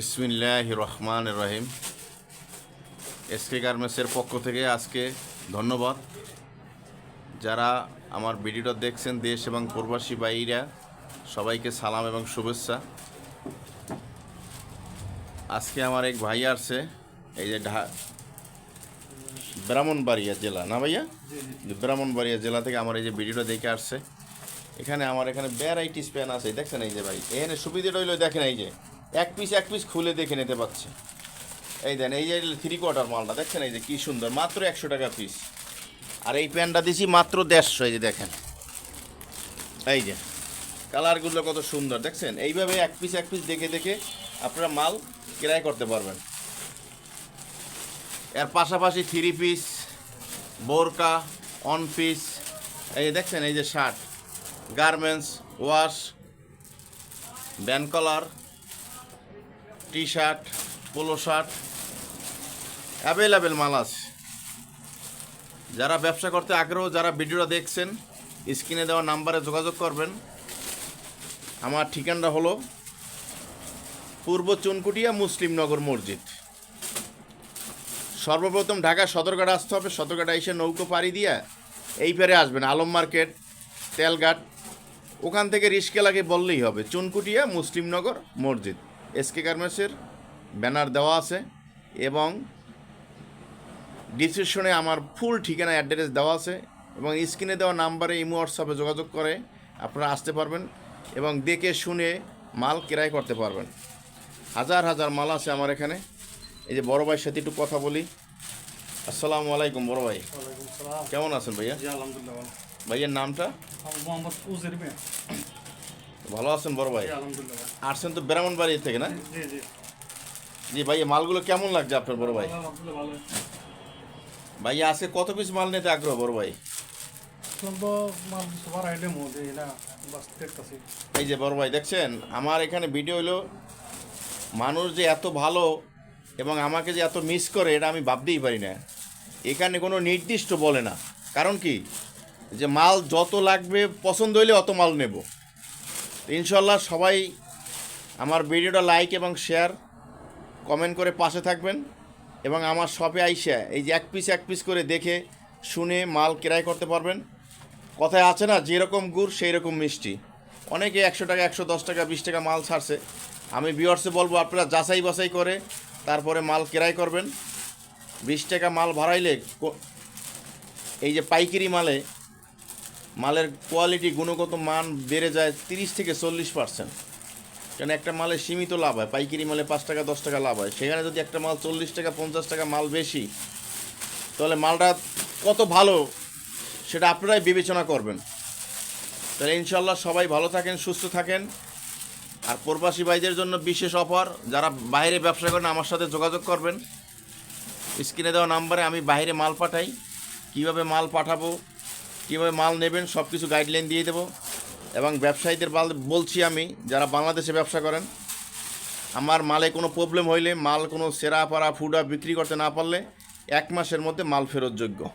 বিসমিল্লাহ রহমান রহিম এসকে গার্মেন্টসের পক্ষ থেকে আজকে ধন্যবাদ। যারা আমার ভিডিওটা দেখছেন দেশ এবং প্রবাসী বাইরা সবাইকে সালাম এবং শুভেচ্ছা। আজকে আমার এক ভাই আসছে এই যে ঢা ব্রাহ্মণবাড়িয়া জেলা না ভাইয়া? ব্রাহ্মণবাড়িয়া জেলা থেকে আমার এই যে ভিডিওটা দেখে আসছে। এখানে আমার এখানে ভ্যারাইটিস প্যান আছে দেখছেন এই যে ভাই? এখানে সুবিধাটা হইল দেখেন এই যে। এক পিস এক পিস খুলে দেখে নিতে পারছে। এই দেন, এই যে থ্রি কোয়ার্টার মালটা, দেখছেন এই যে কি সুন্দর, মাত্র একশো টাকা পিস আর এই প্যান্টটা দিছি মাত্র দেড়শো, এই যে দেখেন। এই যে কালারগুলো কত সুন্দর, দেখছেন? এইভাবে এক পিস এক পিস দেখে দেখে আপনারা মাল ক্রয় করতে পারবেন। এর পাশাপাশি থ্রি পিস বোরকা অন পিস এই যে দেখছেন, এই যে shirt garments wash ban collar T shirt polo shirt available মাল আছে। যারা ব্যবসা করতে আগ্রহ, যারা ভিডিওটা দেখছেন, স্ক্রিনে দেওয়া নাম্বারে যোগাযোগ করবেন। আমার ঠিকানাটা হলো পূর্ব চুনকুটিয়া মুসলিমনগর মসজিদ। সর্বপ্রথম ঢাকা সদরঘাট আসতে হবে। সদরঘাট এসে নৌকো পাড়ি দিয়ে এই পারে আসবেন। আলম মার্কেট, তেলঘাট, ওখান থেকে রিস্কেলাকে বললেই হবে। চুনকুটিয়া মুসলিমনগর মসজিদ। এসকে গার্মেন্টসের ব্যানার দেওয়া আছে এবং ডিসক্রিপশনে আমার ফুল ঠিকানা অ্যাড্রেস দেওয়া আছে এবং স্ক্রিনে দেওয়া নাম্বারে ইমো হোয়াটসঅ্যাপে যোগাযোগ করে আপনারা আসতে পারবেন এবং দেখে শুনে মাল ক্রয় করতে পারবেন। হাজার হাজার মাল আছে আমার এখানে। এই যে বড় ভাইয়ের সাথে একটু কথা বলি। আসসালামু আলাইকুম বড় ভাই। কেমন আছেন ভাইয়া? ভাইয়ের নামটা? মোহাম্মদ ভালো আছেন বড় ভাই? আসছেন তো ব্রাহ্মণবাড়ি থেকে না? জি জি মালগুলো কেমন লাগছে আপনার বড় ভাই? ভাই আজকে কত পিস মাল নিতে আগ্রহ বড় ভাই? এই যে বড় ভাই দেখছেন? আমার এখানে ভিডিও হলো মানুষ যে এত ভালো এবং আমাকে যে এত মিস করে এটা আমি ভাবতেই পারি না। এখানে কোনো নির্দিষ্ট বলে না। কারণ কি? যে মাল যত লাগবে পছন্দ হইলে অত মাল নেব। ইনশাল্লাহ সবাই আমার ভিডিওটা লাইক এবং শেয়ার কমেন্ট করে পাশে থাকবেন এবং আমার শপে আইসা এই যে এক পিস এক পিস করে দেখে, শুনে মাল ক্রয় করতে পারবেন। কথায় আছে না, যেরকম গুড় সেই রকম মিষ্টি। অনেকে একশো টাকা, একশো দশ টাকা, বিশ টাকা মাল ছাড়ছে। আমি বিয়ার্সে বলব, আপনারা যাচাই বাছাই করে তারপরে মাল ক্রয় করবেন। বিশ টাকা মাল ভাড়াইলে এই যে পাইকারি মালে মালের কোয়ালিটি গুণগত মান বেড়ে যায় তিরিশ থেকে চল্লিশ পার্সেন্ট কেন একটা মালে সীমিত লাভ হয়, পাইকারি মালে পাঁচ টাকা, দশ টাকা লাভ হয়। সেখানে যদি একটা মাল চল্লিশ টাকা, পঞ্চাশ টাকা মাল বেশি, তাহলে মালটা কত ভালো সেটা আপনারাই বিবেচনা করবেন। তাহলে ইনশাল্লাহ সবাই ভালো থাকেন, সুস্থ থাকেন। আর প্রবাসী ভাইদের জন্য বিশেষ অফার, যারা বাইরে ব্যবসা করেন আমার সাথে যোগাযোগ করবেন। স্ক্রিনে দেওয়া নাম্বারে আমি বাইরে মাল পাঠাই। কীভাবে মাল পাঠাবো কীভাবে মাল নেবেন সব কিছু গাইডলাইন দিয়ে দেবো। এবং ব্যবসায়ীদের বাল- বলছি আমি, যারা বাংলাদেশে ব্যবসা করেন, আমার মালে কোনো প্রবলেম হইলে, মাল কোনো সেরা পাড়া ফুডা বিক্রি করতে না পারলে, এক মাসের মধ্যে মাল ফেরত যোগ্য।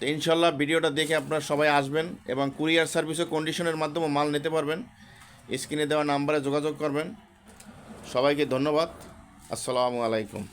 তো ইনশাল্লাহ ভিডিওটা দেখে আপনারা সবাই আসবেন এবং কুরিয়ার সার্ভিসও কন্ডিশনের মাধ্যমে মাল নিতে পারবেন। স্ক্রিনে দেওয়া নাম্বারে যোগাযোগ করবেন। সবাইকে ধন্যবাদ। আসসালামু আলাইকুম।